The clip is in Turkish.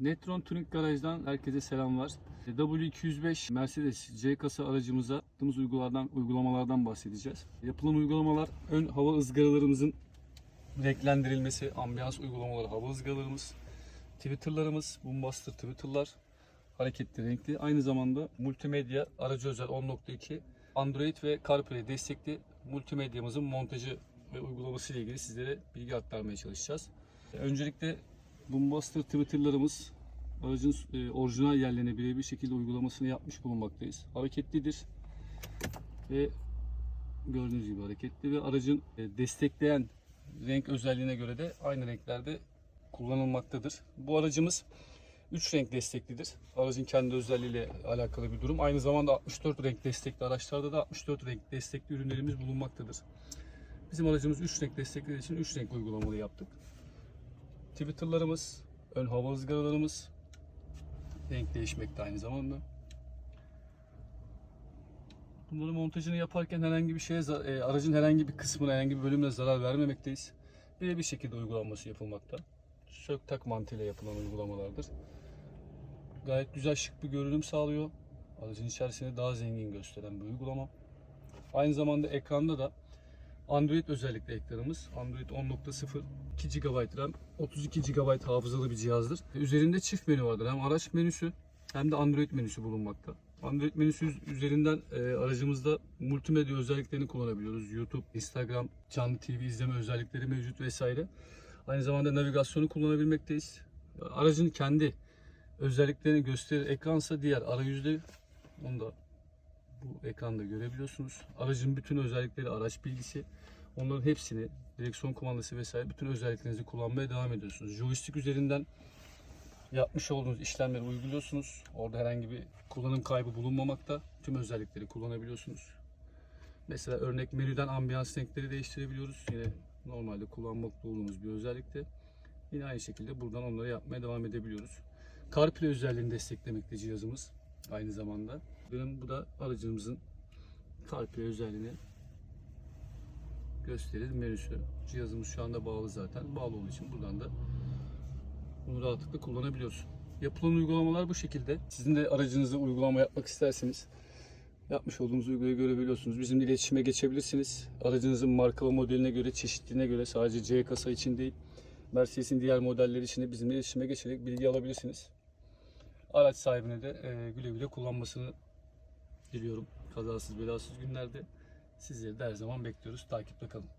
Netron Tuning Garaj'dan herkese selamlar. W205 Mercedes C kasa aracımıza yaptığımız uygulamalardan, uygulamalardan bahsedeceğiz. Yapılan uygulamalar ön hava ızgaralarımızın renklendirilmesi, ambiyans uygulamaları hava ızgaralarımız, Twitter'larımız, Boombuster Twitter'lar, hareketli renkli. Aynı zamanda multimedya aracı özel 10.2 Android ve CarPlay destekli multimedyamızın montajı ve uygulaması ile ilgili sizlere bilgi aktarmaya çalışacağız. Öncelikle Boombuster Twitter'larımız aracın e, orijinal yerlerine birebir şekilde uygulamasını yapmış bulunmaktayız. Hareketlidir ve gördüğünüz gibi hareketli ve aracın e, destekleyen renk özelliğine göre de aynı renklerde kullanılmaktadır. Bu aracımız 3 renk desteklidir. Aracın kendi özelliğiyle alakalı bir durum. Aynı zamanda 64 renk destekli araçlarda da 64 renk destekli ürünlerimiz bulunmaktadır. Bizim aracımız 3 renk desteklediği için 3 renk uygulamalı yaptık. Twitter'larımız, ön hava ızgaralarımız renk değişmekte aynı zamanda. Bunların montajını yaparken herhangi bir şeye, e, aracın herhangi bir kısmına, herhangi bir bölümüne zarar vermemekteyiz. Bir bir şekilde uygulanması yapılmakta. Sök tak mantığıyla yapılan uygulamalardır. Gayet güzel şık bir görünüm sağlıyor. Aracın içerisini daha zengin gösteren bir uygulama. Aynı zamanda ekranda da Android özellikle ekranımız. Android 10.0 2 GB RAM, 32 GB hafızalı bir cihazdır. Üzerinde çift menü vardır. Hem araç menüsü hem de Android menüsü bulunmakta. Android menüsü üz- üzerinden e, aracımızda multimedya özelliklerini kullanabiliyoruz. YouTube, Instagram, canlı TV izleme özellikleri mevcut vesaire. Aynı zamanda navigasyonu kullanabilmekteyiz. Aracın kendi özelliklerini gösterir ekransa diğer arayüzde onu da bu ekranda görebiliyorsunuz. Aracın bütün özellikleri, araç bilgisi, onların hepsini, direksiyon kumandası vesaire bütün özelliklerinizi kullanmaya devam ediyorsunuz. Joystick üzerinden yapmış olduğunuz işlemleri uyguluyorsunuz. Orada herhangi bir kullanım kaybı bulunmamakta. Tüm özellikleri kullanabiliyorsunuz. Mesela örnek menüden ambiyans renkleri değiştirebiliyoruz. Yine normalde kullanmakta olduğumuz bir özellikte. Yine aynı şekilde buradan onları yapmaya devam edebiliyoruz. CarPlay özelliğini desteklemekte cihazımız aynı zamanda. Benim bu da aracımızın CarPlay özelliğini gösterir menüsü. Cihazımız şu anda bağlı zaten. Bağlı olduğu için buradan da bunu rahatlıkla kullanabiliyoruz. Yapılan uygulamalar bu şekilde. Sizin de aracınıza uygulama yapmak isterseniz yapmış olduğumuz uygulamayı görebiliyorsunuz. Bizimle iletişime geçebilirsiniz. Aracınızın marka ve modeline göre, çeşitliliğine göre sadece C kasa için değil, Mercedes'in diğer modelleri için de bizimle iletişime geçerek bilgi alabilirsiniz. Araç sahibine de e, güle güle kullanmasını diliyorum. Kazasız belasız günlerde sizleri de her zaman bekliyoruz. Takipte kalın.